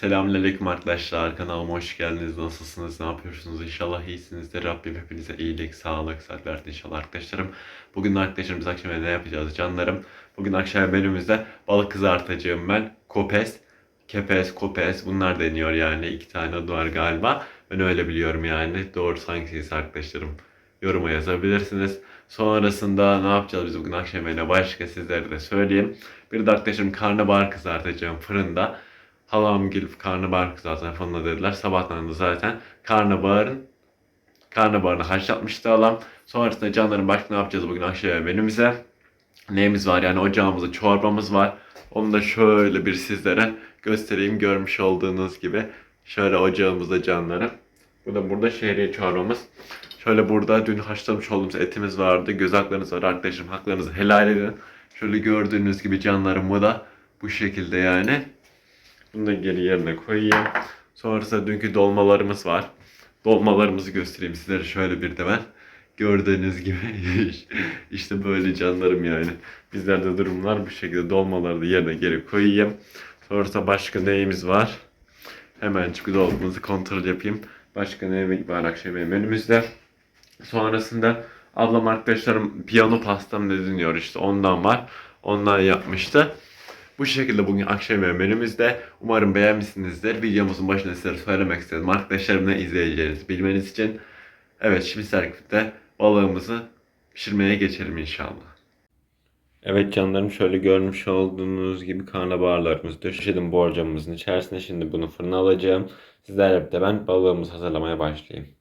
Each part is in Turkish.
Selamünaleyküm arkadaşlar. Kanalıma hoş geldiniz. Nasılsınız? Ne yapıyorsunuz? İnşallah iyisinizdir. Rabbim hepinize iyilik, sağlık, sağlık versin inşallah arkadaşlarım. Bugün arkadaşlarım biz akşam ne yapacağız canlarım? Bugün akşam menümüzde balık kızartacağım ben. Kopes, kepes, kopes bunlar deniyor yani. iki tane adı var galiba. Ben öyle biliyorum yani. Doğru hangisi arkadaşlarım? Yoruma yazabilirsiniz. Sonrasında ne yapacağız biz bugün akşam yemeğine başka sizlere de söyleyeyim. Bir de arkadaşlarım karnabahar kızartacağım fırında. Halam gelip karnabahar kızartacağım falan dediler. Sabahtan da zaten karnabaharın karnabaharını haşlatmıştı halam. Sonrasında canlarım başka ne yapacağız bugün akşam yemeğimize? Neyimiz var yani ocağımızda çorbamız var. Onu da şöyle bir sizlere göstereyim görmüş olduğunuz gibi. Şöyle ocağımızda canlarım. Bu da burada şehriye çorbamız. Şöyle burada dün haşlamış olduğumuz etimiz vardı. Göz haklarınız var arkadaşım. Haklarınızı helal edin. Şöyle gördüğünüz gibi canlarım bu da bu şekilde yani. Bunu da geri yerine koyayım. Sonrasında dünkü dolmalarımız var. Dolmalarımızı göstereyim sizlere şöyle bir de ben. Gördüğünüz gibi işte böyle canlarım yani. Bizlerde durumlar bu şekilde dolmaları da yerine geri koyayım. Sonrasında başka neyimiz var? Hemen çünkü dolabımızı kontrol yapayım. Başka ne var akşam menümüzde? Sonrasında ablam arkadaşlarım piyano pastam ne dinliyor işte ondan var. Ondan yapmıştı. Bu şekilde bugün akşam menümüzde. Umarım beğenmişsinizdir. Videomuzun başında size söylemek istedim. Arkadaşlarım ne izleyeceğinizi bilmeniz için. Evet şimdi sergide balığımızı pişirmeye geçelim inşallah. Evet canlarım şöyle görmüş olduğunuz gibi karnabaharlarımızı döşedim borcamımızın içerisine. Şimdi bunu fırına alacağım. Sizlerle birlikte ben balığımızı hazırlamaya başlayayım.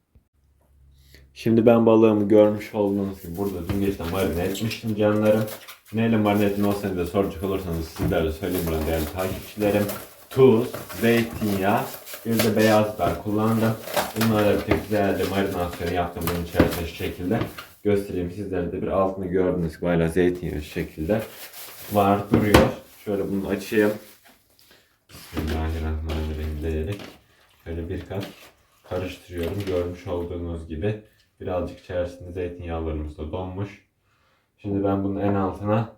Şimdi ben balığımı görmüş olduğunuz gibi burada dün geceden marine etmiştim canlarım. Neyle marine ettin olsanız da soracak olursanız sizlerle söyleyeyim bana değerli takipçilerim. Tuz, zeytinyağı, bir de beyaz biber kullandım. Bunlarla birlikte güzelce marinasyonu yaptım bunun içerisinde şu şekilde. Göstereyim sizlere de bir altını gördüğünüz gibi hala zeytinyağı şu şekilde var duruyor. Şöyle bunu açayım. Bismillahirrahmanirrahim diyerek şöyle birkaç karıştırıyorum. Görmüş olduğunuz gibi birazcık içerisinde zeytinyağlarımız da donmuş. Şimdi ben bunun en altına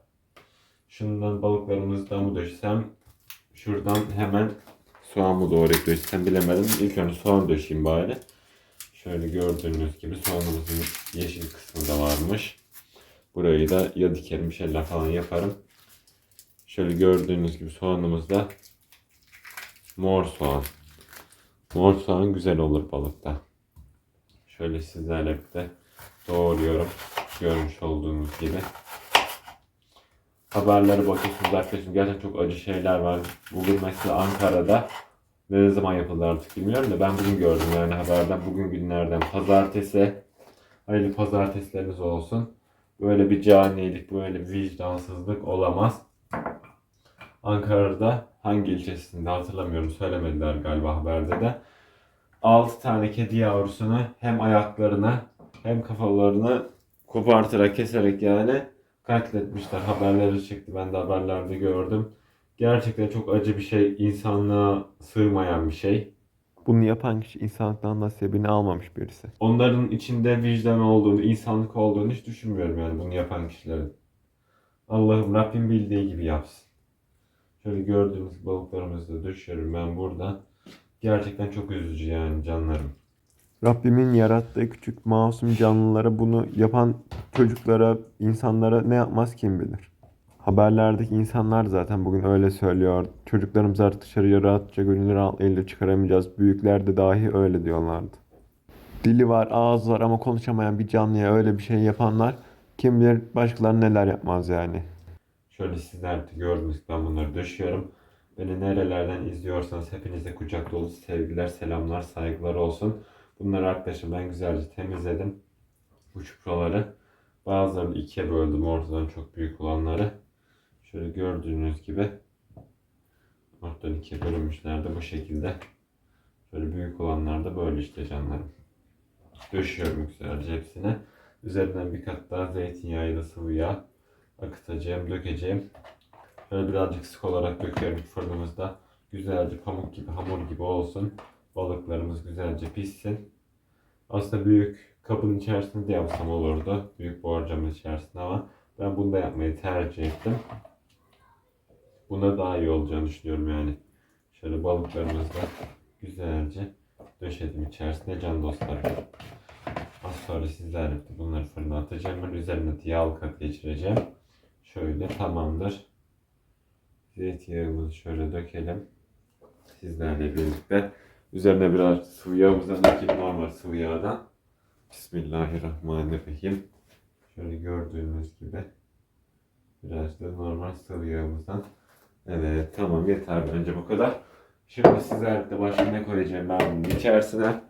şundan balıklarımızdan mı döşesem şuradan hemen soğan mı doğru döşesem bilemedim. İlk önce soğan döşeyim bari. Şöyle gördüğünüz gibi soğanımızın yeşil kısmı da varmış. Burayı da ya dikerim şeyler falan yaparım. Şöyle gördüğünüz gibi soğanımız da mor soğan. Mor soğan güzel olur balıkta. Şöyle sizlerle birlikte doğruyorum. Görmüş olduğunuz gibi. Haberlere bakıyorsunuz arkadaşım. Gerçekten çok acı şeyler var. Bugün mesela Ankara'da ne zaman yapıldı artık bilmiyorum da ben bugün gördüm yani haberden bugün günlerden pazartesi. Hayırlı pazartesileriniz olsun. Böyle bir canilik, böyle bir vicdansızlık olamaz. Ankara'da hangi ilçesinde hatırlamıyorum söylemediler galiba haberde de. 6 tane kedi yavrusunu hem ayaklarına hem kafalarını kopartarak keserek yani katletmişler. Haberleri çıktı. Ben de haberlerde gördüm. Gerçekten çok acı bir şey. insanlığa sığmayan bir şey. Bunu yapan kişi insanlıktan nasibini almamış birisi. Onların içinde vicdan olduğunu, insanlık olduğunu hiç düşünmüyorum yani bunu yapan kişilerin. Allah'ım Rabbim bildiği gibi yapsın. Şöyle gördüğünüz balıklarımızı da düşüyorum ben burada. Gerçekten çok üzücü yani canlarım. Rabbimin yarattığı küçük masum canlılara bunu yapan çocuklara, insanlara ne yapmaz kim bilir. Haberlerdeki insanlar zaten bugün öyle söylüyor. Çocuklarımızı artık dışarıya rahatça gönül rahatlığıyla çıkaramayacağız. Büyükler de dahi öyle diyorlardı. Dili var, ağzı var ama konuşamayan bir canlıya öyle bir şey yapanlar kim bilir başkaları neler yapmaz yani. Şöyle sizler de gördünüz ki ben bunları döşüyorum. Beni nerelerden izliyorsanız hepinize kucak dolu sevgiler, selamlar, saygılar olsun. Bunları arkadaşım ben güzelce temizledim. Bu çupraları. Bazılarını ikiye böldüm ortadan çok büyük olanları. Şöyle gördüğünüz gibi ortadan ikiye bölünmüşler de bu şekilde. Şöyle büyük olanlar da böyle işte canlarım. Döşüyorum güzelce hepsine. Üzerinden bir kat daha zeytinyağıyla sıvı yağ akıtacağım, dökeceğim. Şöyle birazcık sık olarak döküyorum fırınımızda. Güzelce pamuk gibi, hamur gibi olsun. Balıklarımız güzelce pişsin. Aslında büyük kabın içerisinde de yapsam olurdu. Büyük borcamın içerisinde ama ben bunu da yapmayı tercih ettim. Buna daha iyi olacağını düşünüyorum yani. Şöyle balıklarımızı da güzelce döşedim içerisine can dostlarım. Az sonra sizlerle bunları fırına atacağım. Ben üzerine de yağlı kat geçireceğim. Şöyle tamamdır. Zeytinyağımızı şöyle dökelim. Sizlerle birlikte. Üzerine biraz sıvı yağımızdan dökelim normal sıvı yağdan. Bismillahirrahmanirrahim. Şöyle gördüğünüz gibi biraz da normal sıvı yağımızdan. Evet tamam yeter bence bu kadar. Şimdi sizlerle başka ne koyacağım ben bunun içerisine.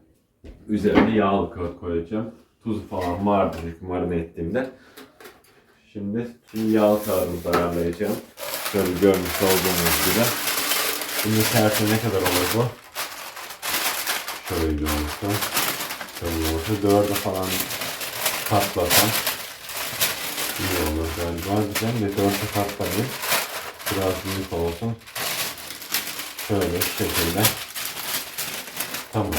Üzerine yağlı kağıt koyacağım. Tuzu falan vardı marine ettiğimde. Şimdi, şimdi yağlı kağıdımızı ayarlayacağım. Şöyle görmüş olduğunuz gibi. Bunun içerisine ne kadar olur bu? Şöyle olsun. Şöyle olsa dörde falan katlasam iyi olur galiba. Güzel de dörde katlayayım. Biraz büyük olsun. Şöyle şu şekilde. Tamam.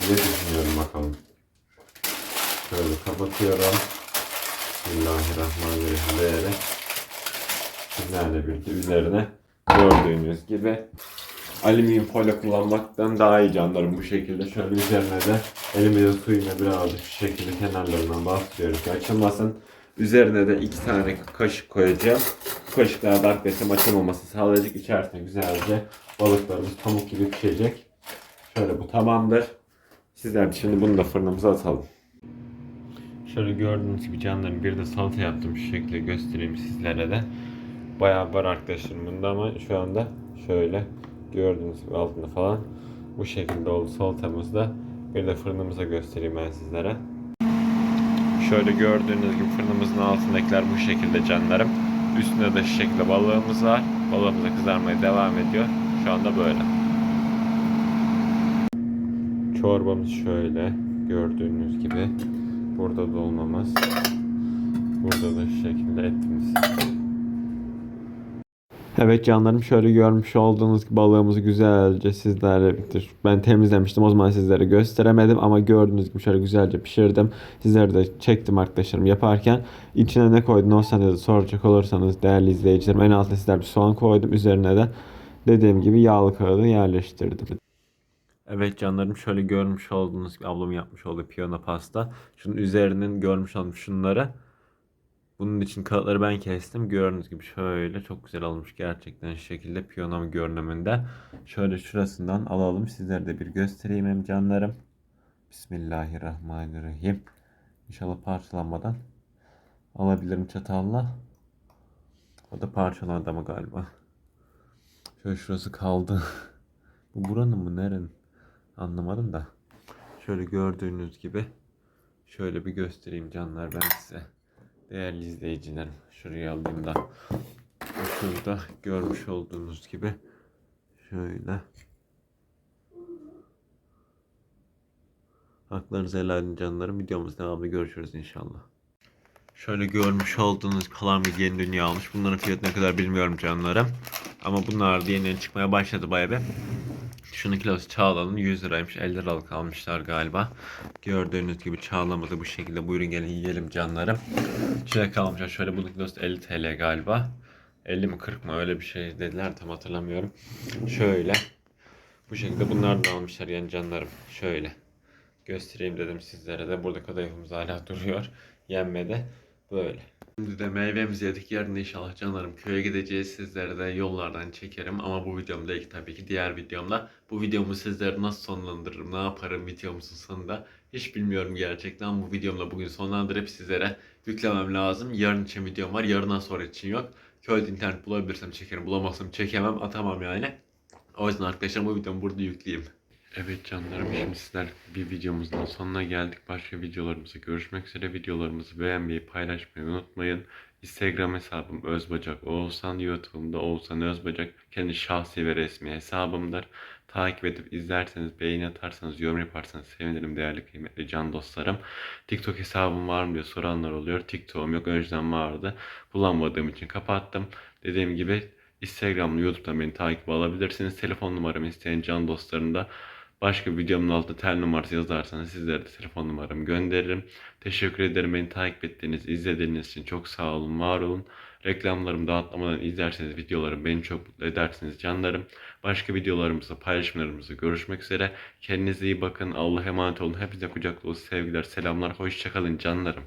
Ne düşünüyorum bakalım. Şöyle kapatıyorum. Bismillahirrahmanirrahim diyerek. Sizlerle birlikte üzerine gördüğünüz gibi alüminyum folyo kullanmaktan daha iyi canlarım bu şekilde. Şöyle üzerine de elimizin suyuna birazcık şu şekilde kenarlarından bastırıyoruz ki açılmasın. Üzerine de iki tane kaşık koyacağım. Bu kaşıklar da arkadaşlar açılmaması sağlayacak. İçerisine güzelce balıklarımız pamuk gibi pişecek. Şöyle bu tamamdır. Sizler de şimdi bunu da fırınımıza atalım. Şöyle gördüğünüz gibi canlarım bir de salata yaptım şu şekilde göstereyim sizlere de. Bayağı var arkadaşlarım bunda ama şu anda şöyle gördüğünüz gibi altında falan bu şekilde oldu salatamız da. Bir de fırınımıza göstereyim ben sizlere. Şöyle gördüğünüz gibi fırınımızın altındakiler bu şekilde canlarım. Üstünde de şu şekilde balığımız var. Balığımız da kızarmaya devam ediyor. Şu anda böyle. Çorbamız şöyle gördüğünüz gibi. Burada dolmamız. Burada da şu şekilde etimiz. Evet canlarım şöyle görmüş olduğunuz gibi balığımızı güzelce sizlerle birlikte ben temizlemiştim o zaman sizlere gösteremedim ama gördüğünüz gibi şöyle güzelce pişirdim. Sizlere de çektim arkadaşlarım yaparken. İçine ne koydun olsanız da soracak olursanız değerli izleyicilerim en altına sizler bir soğan koydum. Üzerine de dediğim gibi yağlı kağıdı yerleştirdim. Evet canlarım şöyle görmüş olduğunuz gibi ablamın yapmış olduğu piyano pasta. Şunun üzerinin görmüş olduğunuz şunları bunun için kağıtları ben kestim. Gördüğünüz gibi şöyle çok güzel olmuş gerçekten şekilde piyano görünümünde. Şöyle şurasından alalım. Sizlere de bir göstereyim hem canlarım. Bismillahirrahmanirrahim. İnşallah parçalanmadan alabilirim çatalla. O da parçalandı ama galiba. Şöyle şurası kaldı. Bu buranın mı nerenin? Anlamadım da. Şöyle gördüğünüz gibi şöyle bir göstereyim canlar ben size. Değerli izleyicilerim şuraya alayım da şurada görmüş olduğunuz gibi şöyle Haklarınızı helal canlarım. Videomuz devamlı görüşürüz inşallah. Şöyle görmüş olduğunuz kalan bir yeni dünya almış. Bunların fiyatı ne kadar bilmiyorum canlarım. Ama bunlar da yeniden çıkmaya başladı bayağı bir. Şunun kilosu çağlanın 100 liraymış. 50 liralık almışlar galiba. Gördüğünüz gibi çağlamada bu şekilde. Buyurun gelin yiyelim canlarım. Şöyle kalmışlar. Şöyle bunun kilosu 50 TL galiba. 50 mi 40 mı öyle bir şey dediler tam hatırlamıyorum. Şöyle. Bu şekilde bunlardan almışlar yani canlarım. Şöyle. Göstereyim dedim sizlere de. Burada kadayıfımız hala duruyor. Yenmedi. Böyle. Şimdi de meyvemizi yedik. Yarın inşallah canlarım köye gideceğiz. Sizlere de yollardan çekerim. Ama bu videomda ilk tabii ki diğer videomda. Bu videomu sizlere nasıl sonlandırırım, ne yaparım videomuzun sonunda hiç bilmiyorum gerçekten. Bu videomla bugün sonlandırıp sizlere yüklemem lazım. Yarın için videom var. Yarından sonra için yok. Köyde internet bulabilirsem çekerim. Bulamazsam çekemem. Atamam yani. O yüzden arkadaşlar bu videomu burada yükleyeyim. Evet canlarım şimdi sizler bir videomuzun daha sonuna geldik. Başka videolarımızda görüşmek üzere. Videolarımızı beğenmeyi, paylaşmayı unutmayın. Instagram hesabım Özbacak Oğuzhan, YouTube'umda Oğuzhan Özbacak. Kendi şahsi ve resmi hesabımdır. Takip edip izlerseniz, beğeni atarsanız, yorum yaparsanız sevinirim değerli kıymetli can dostlarım. TikTok hesabım var mı diye soranlar oluyor. TikTok'um yok önceden vardı. Bulamadığım için kapattım. Dediğim gibi Instagram'da, YouTube'dan beni takip alabilirsiniz. Telefon numaramı isteyen can dostlarım da Başka videomun altında tel numarası yazarsanız sizlere de telefon numaramı gönderirim. Teşekkür ederim beni takip ettiğiniz, izlediğiniz için çok sağ olun, var olun. Reklamlarımı dağıtlamadan izlerseniz videolarım beni çok mutlu edersiniz canlarım. Başka videolarımızda, paylaşımlarımızda görüşmek üzere. Kendinize iyi bakın. Allah'a emanet olun. Hepinize kucak dolusu sevgiler, selamlar. Hoşçakalın canlarım.